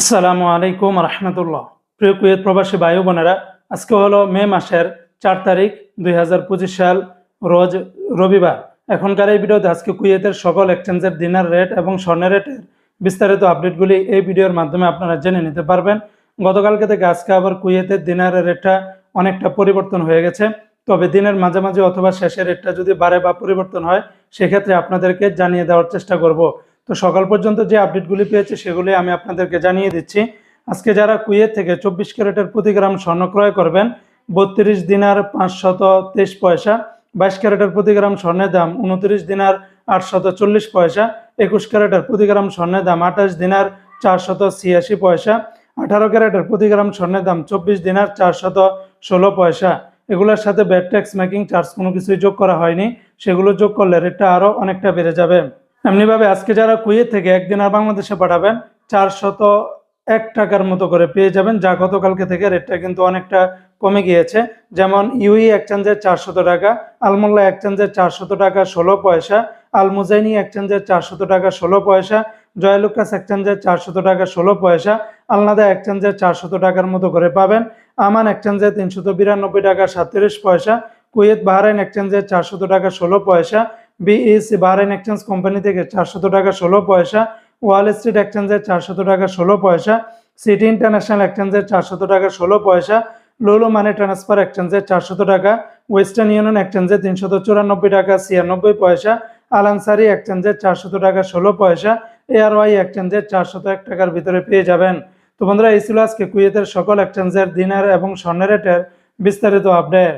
আসসালামু আলাইকুম রহমতুল্লাহ। প্রিয় কুয়েত প্রবাসী ও বোনেরা, আজকে হলো মে মাসের চার তারিখ দুই হাজার পঁচিশ সাল, রোজ রবিবার। এখনকার এই ভিডিওতে আজকে কুয়েতের সকল এক্সচেঞ্জের দিনার রেট এবং স্বর্ণের রেটের বিস্তারিত আপডেটগুলি এই ভিডিওর মাধ্যমে আপনারা জেনে নিতে পারবেন। গতকালকে থেকে আজকে আবার কুয়েতের দিনারের রেটটা অনেকটা পরিবর্তন হয়ে গেছে। তবে দিনের মাঝামাঝি অথবা শেষের রেটটা যদি বাড়ে বা পরিবর্তন হয়, সেক্ষেত্রে আপনাদেরকে জানিয়ে দেওয়ার চেষ্টা করব। তো সকাল পর্যন্ত যে আপডেটগুলি পেয়েছে সেগুলি আমি আপনাদেরকে জানিয়ে দিচ্ছি। আজকে যারা কুয়েত থেকে চব্বিশ ক্যারেটের প্রতি গ্রাম স্বর্ণ ক্রয় করবেন, বত্রিশ দিনার পাঁচশত তেইশ পয়সা, বাইশ ক্যারেটের প্রতি গ্রাম স্বর্ণের দাম উনত্রিশ দিনার আটশত চল্লিশ পয়সা, একুশ ক্যারেটের প্রতি গ্রাম স্বর্ণের দাম আঠাশ দিনার চারশত ছিয়াশি পয়সা, আঠারো ক্যারেটের প্রতি গ্রাম স্বর্ণের দাম চব্বিশ দিনার চারশত ষোলো পয়সা। এগুলোর সাথে ব্যাট ট্যাক্স মেকিং চার্জ কোনো কিছুই যোগ করা হয়নি। সেগুলো যোগ করলে রেটটা আরও অনেকটা বেড়ে যাবে। এমনিভাবে আজকে যারা কুয়েত থেকে একদিন আর বাংলাদেশে পাঠাবেন, চারশত এক টাকার মতো করে পেয়ে যাবেন, যা গতকালকে থেকে রেটটা কিন্তু অনেকটা কমে গিয়েছে। যেমন ইউই এক্সচেঞ্জের চারশত টাকা, আলমোল্লা এক্সচেঞ্জের চারশত টাকা ষোলো পয়সা, আলমুজাইনি এক্সচেঞ্জের চারশত টাকা ষোলো পয়সা, জয়লুকাস এক্সচেঞ্জের চারশত টাকা ষোলো পয়সা, আলনাদা এক্সচেঞ্জের চারশত টাকার মতো করে পাবেন। আমান এক্সচেঞ্জের তিনশত বিরানব্বই টাকা সাতত্রিশ পয়সা, কুয়েত বাহরাইন এক্সচেঞ্জের চারশত টাকা ষোলো পয়সা বিইসি বাহরাইন এক্সচেঞ্জ কোম্পানি থেকে চারশত টাকা ষোলো পয়সা ওয়াল স্ট্রিট এক্সচেঞ্জের চারশত টাকা ষোলো পয়সা সিটি ইন্টারন্যাশনাল এক্সচেঞ্জের চারশত টাকা ষোলো পয়সা লোলো মানি ট্রান্সফার এক্সচেঞ্জের চারশত টাকা ওয়েস্টার্ন ইউনিয়ন এক্সচেঞ্জের তিনশত চুরানব্বই টাকা ছিয়ানব্বই পয়সা আলানসারি এক্সচেঞ্জের চারশত টাকা ষোলো পয়সা এআরওয়াই এক্সচেঞ্জের চারশত এক টাকার ভিতরে পেয়ে যাবেন। তো বন্ধুরা, এই ছিল আজকে কুয়েতের সকল এক্সচেঞ্জের দিনার এবং স্বর্ণের রেটের বিস্তারিত আপডেট